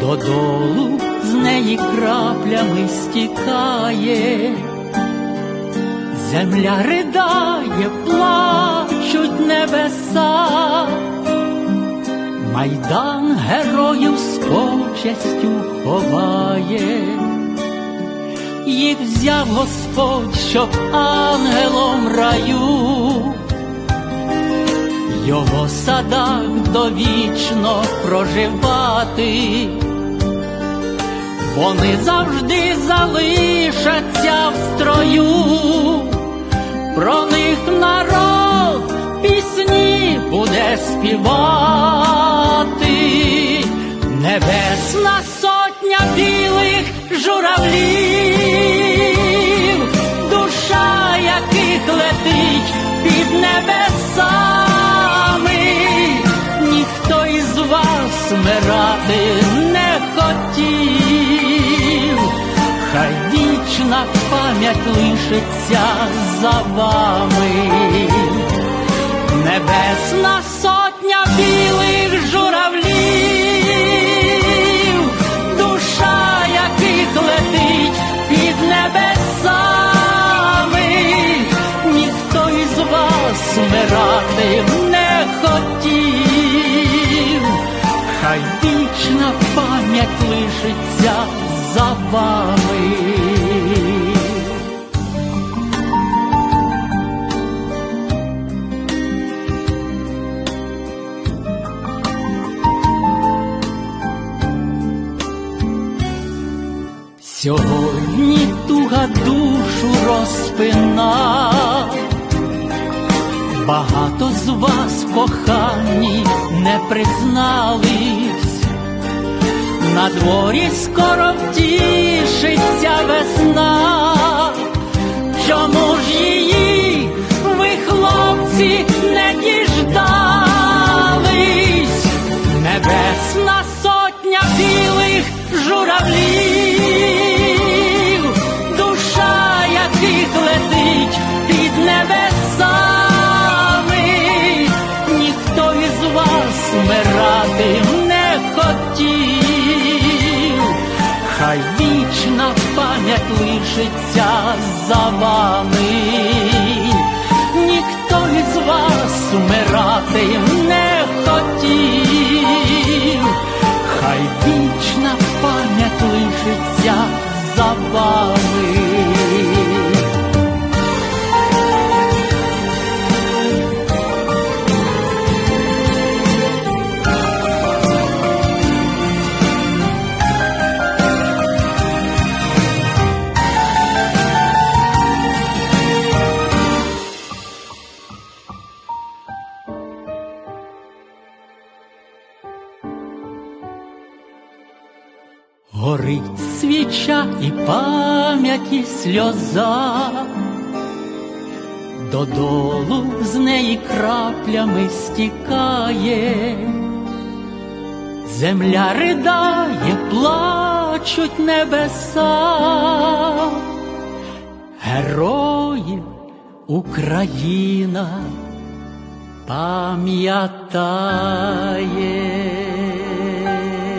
додолу з неї краплями стікає, земля ридає, плачуть небеса, майдан героїв з почестю ховає, їх взяв Господь, щоб ангелом раю його садах довічно проживати, вони завжди залишаться в строю, про них народ пісні буде співати, небесна сотня білих журавлів, вас вмирати не хотів, хай вічна пам'ять лишиться за вами. Небесна сотня білих хай вічна пам'ять лишиться за вами. Сьогодні туга душу розпина, багато з вас кохані не признались, на дворі скоро втішиться весна, чому ж її ви, хлопці, не діждались? Небесна сотня білих журавлів, вічна пам'ять лишиться за вами, ніхто із вас вмирати не хотів, хай вічна пам'ять лишиться за вами. Горить свіча і пам'ять і сльоза, додолу з неї краплями стікає, земля ридає, плачуть небеса, героїв Україна пам'ятає.